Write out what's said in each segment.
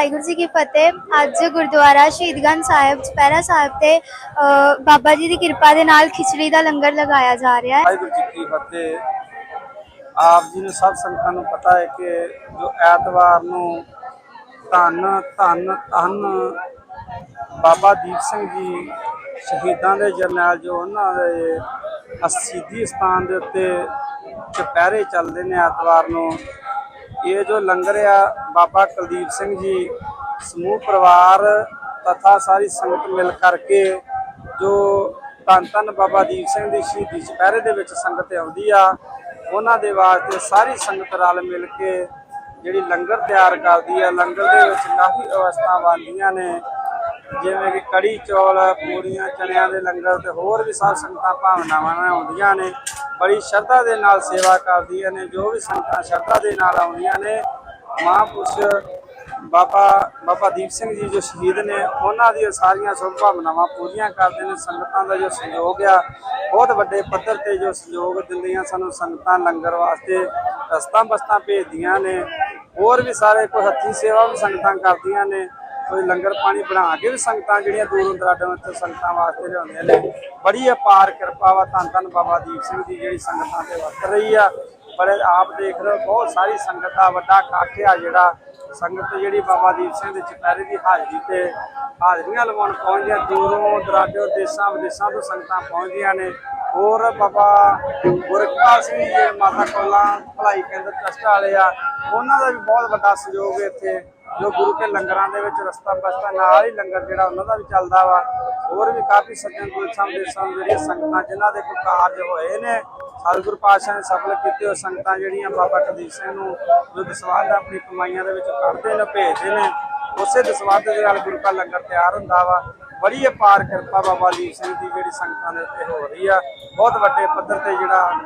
ਵਾਹਿਗੁਰੂ ਜੀ ਕੀ ਫਤਿਹ। ਅੱਜ ਗੁਰਦੁਆਰਾ ਸ਼ਹੀਦਗੰਜ ਸਾਹਿਬ ਚਪੈਰਾ ਸਾਹਿਬ ਤੇ ਬਾਬਾ ਜੀ ਦੀ ਕਿਰਪਾ ਦੇ ਨਾਲ ਖਿਚੜੀ ਦਾ ਲੰਗਰ ਲਗਾਇਆ ਜਾ ਰਿਹਾ ਹੈ। ਵਾਹਿਗੁਰੂ ਜੀ ਕੀ ਫਤਿਹ। ਆਪ ਜੀ ਨੂੰ ਸਭ ਸੰਗਤਾਂ ਨੂੰ ਪਤਾ ਹੈ ਕਿ ਜੋ ਐਤਵਾਰ ਨੂੰ ਧੰਨ ਧੰਨ ਧੰਨ ਬਾਬਾ ਦੀਪ ਸਿੰਘ ਜੀ ਸ਼ਹੀਦਾਂ ਦੇ ਜਰਨੈਲ ਜੋ ਉਹਨਾਂ ਦੇ ਅਸੀਦੀ ਸਥਾਨ ਦੇ ਉੱਤੇ ਚੁਪਹਿਰੇ ਚੱਲਦੇ ਨੇ ਐਤਵਾਰ ਨੂੰ ਇਹ ਜੋ ਲੰਗਰ ਆ, ਬਾਬਾ ਕੁਲਦੀਪ ਸਿੰਘ ਜੀ, ਸਮੂਹ ਪਰਿਵਾਰ ਤਥਾ ਸਾਰੀ ਸੰਗਤ ਮਿਲ ਕਰਕੇ ਜੋ ਧੰਨ ਧੰਨ ਬਾਬਾ ਦੀਪ ਸਿੰਘ ਦੀ ਸ਼ਹੀਦੀ ਚੁਪਹਿਰੇ ਦੇ ਵਿੱਚ ਸੰਗਤ ਆਉਂਦੀ ਆ, ਉਹਨਾਂ ਦੇ ਵਾਸਤੇ ਸਾਰੀ ਸੰਗਤ ਰਲ ਮਿਲ ਕੇ ਜਿਹੜੀ ਲੰਗਰ ਤਿਆਰ ਕਰਦੀ ਆ, ਲੰਗਰ ਦੇ ਵਿੱਚ ਕਾਫੀ ਅਵਸਥਾ ਬਣਦੀਆਂ ਨੇ, ਜਿਵੇਂ ਕਿ ਕੜੀ ਚੌਲ ਪੂਰੀਆਂ ਚਣਿਆਂ ਦੇ ਲੰਗਰ ਤੇ ਹੋਰ ਵੀ ਸਭ ਸੰਗਤਾਂ, ਭਾਵਨਾਵਾਂ ਆਉਂਦੀਆਂ ਨੇ। ਬੜੀ ਸ਼ਰਧਾ ਦੇ ਨਾਲ ਸੇਵਾ ਕਰਦੀਆਂ ਨੇ, ਜੋ ਵੀ ਸੰਗਤਾਂ ਸ਼ਰਧਾ ਦੇ ਨਾਲ ਆਉਂਦੀਆਂ ਨੇ, ਮਹਾਂਪੁਰਸ਼ ਬਾਬਾ ਬਾਬਾ ਦੀਪ ਸਿੰਘ ਜੀ ਜੋ ਸ਼ਹੀਦ ਨੇ, ਉਹਨਾਂ ਦੀਆਂ ਸਾਰੀਆਂ ਸੁਭ ਭਾਵਨਾਵਾਂ ਪੂਰੀਆਂ ਕਰਦੇ ਨੇ, ਸੰਗਤਾਂ ਦਾ ਜੋ ਸਹਿਯੋਗ ਆ, ਬਹੁਤ ਵੱਡੇ ਪੱਧਰ ਤੇ ਜੋ ਸਹਿਯੋਗ ਦਿੰਦੀਆਂ ਸਾਨੂੰ ਸੰਗਤਾਂ ਲੰਗਰ ਵਾਸਤੇ ਰਸਤਾਂ ਬਸਤਾਂ ਭੇਜਦੀਆਂ ਨੇ, ਹੋਰ ਵੀ ਸਾਰੇ ਕੋਈ ਹੱਥੀਂ ਸੇਵਾ ਵੀ ਸੰਗਤਾਂ ਕਰਦੀਆਂ ਨੇ ਕੋਈ ਲੰਗਰ ਪਾਣੀ ਬਣਾ ਕੇ ਵੀ ਸੰਗਤਾਂ ਜਿਹੜੀਆਂ ਦੂਰੋਂ ਦਰਾਡੋਂ ਇੱਥੇ ਸੰਗਤਾਂ ਵਾਸਤੇ ਲਿਆਉਂਦੇ ਨੇ ਬੜੀ ਅਪਾਰ ਕਿਰਪਾ ਵਾ, ਧੰਨ ਧੰਨ ਬਾਬਾ ਦੀਪ ਸਿੰਘ ਦੀ ਜਿਹੜੀ ਸੰਗਤਾਂ ਤੇ ਵਰਤ ਰਹੀ ਆ। ਪਰ ਆਪ ਦੇਖ ਰਹੇ ਹੋ, ਬਹੁਤ ਸਾਰੀ ਸੰਗਤ ਦਾ ਵੱਡਾ ਇਕੱਠ ਆ ਜਿਹੜਾ ਸੰਗਤ ਜਿਹੜੀ ਬਾਬਾ ਦੀਪ ਸਿੰਘ ਦੇ ਚੁਪਹਿਰੇ ਦੀ ਹਾਜ਼ਰੀ ਤੇ ਹਾਜ਼ਰੀਆਂ ਲਵਾਉਣ ਪਹੁੰਚਦੀਆਂ ਦੂਰੋਂ ਦਰਾਡੋਂ ਦੇਸ਼ਾਂ ਵਿਦੇਸ਼ਾਂ ਤੋਂ ਸੰਗਤਾਂ ਪਹੁੰਚਦੀਆਂ ਨੇ। ਹੋਰ ਬਾਬਾ ਗੁਰਕਿਰਪਾਲ ਸਿੰਘ ਜੀ ਮਾਤਾ ਕੋਲਾ, ਭਲਾਈ ਕੇਂਦਰ ਟਰਸਟ ਵਾਲੇ ਆ, ਉਹਨਾਂ ਦਾ ਵੀ ਬਹੁਤ ਵੱਡਾ ਸਹਿਯੋਗ ਇੱਥੇ, ਜੋ ਗੁਰੂ ਕੇ ਲੰਗਰਾਂ ਦੇ ਵਿੱਚ ਰਸਤਾ ਬਸਤਾ ਨਾਲ ਹੀ ਲੰਗਰ ਜਿਹੜਾ ਉਹਨਾਂ ਦਾ ਵੀ ਚੱਲਦਾ ਵਾ। ਹੋਰ ਵੀ ਕਾਫੀ ਸੱਜਣ ਪੁਰਸ਼ਾਂ ਦੇ ਸੰਗ ਜਿਹੜੀਆਂ ਸੰਗਤਾਂ, ਜਿਨ੍ਹਾਂ ਦੇ ਕੋਈ ਕਾਰਜ ਹੋਏ ਨੇ, ਸਤਿਗੁਰ ਪਾਤਸ਼ਾਹ ਨੇ ਸਫਲ ਕੀਤੇ ਉਹ ਸੰਗਤਾਂ ਜਿਹੜੀਆਂ ਬਾਬਾ ਕਦੀਪ ਸਿੰਘ ਨੂੰ ਜੋ ਦਸਵਾਦ ਆਪਣੀ ਕਮਾਈਆਂ ਦੇ ਵਿੱਚ ਕੱਢਦੇ ਨੇ, ਭੇਜਦੇ ਨੇ। ਉਸੇ ਦਸਵਾਦ ਦੇ ਨਾਲ ਗੁਰੂ ਕਾ ਲੰਗਰ ਤਿਆਰ ਹੁੰਦਾ ਵਾ। ਬੜੀ ਅਪਾਰ ਕਿਰਪਾ ਬਾਬਾ ਦੀਪ ਸਿੰਘ ਦੀ ਜਿਹੜੀ ਸੰਗਤਾਂ ਦੇ ਉੱਤੇ ਹੋ ਰਹੀ ਆ। ਬਹੁਤ ਵੱਡੇ ਪੱਧਰ ਤੇ ਜਿਹੜਾ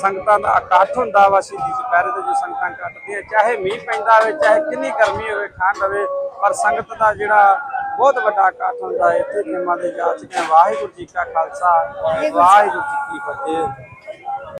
ਸੰਗਤਾਂ ਦਾ ਇਕੱਠ ਹੁੰਦਾ ਵਾ ਸ਼ਹੀਦੀ ਚੁਪਹਿਰੇ ਤੇ ਜੋ ਸੰਗਤਾਂ ਕੱਟਦੀਆਂ, ਚਾਹੇ ਮੀਂਹ ਪੈਂਦਾ ਹੋਵੇ, ਚਾਹੇ ਕਿੰਨੀ ਗਰਮੀ ਹੋਵੇ, ਠੰਡ ਹੋਵੇ, ਪਰ ਸੰਗਤ ਦਾ ਜਿਹੜਾ ਬਹੁਤ ਵੱਡਾ ਇਕੱਠ ਹੁੰਦਾ ਇੱਥੇ ਨਿਯਮਾਂ ਦੇ ਜਾ ਚੁੱਕੇ ਵਾਹਿਗੁਰੂ ਜੀ ਕਾ ਖਾਲਸਾ, ਵਾਹਿਗੁਰੂ ਜੀ ਕੀ ਫਤਿਹ।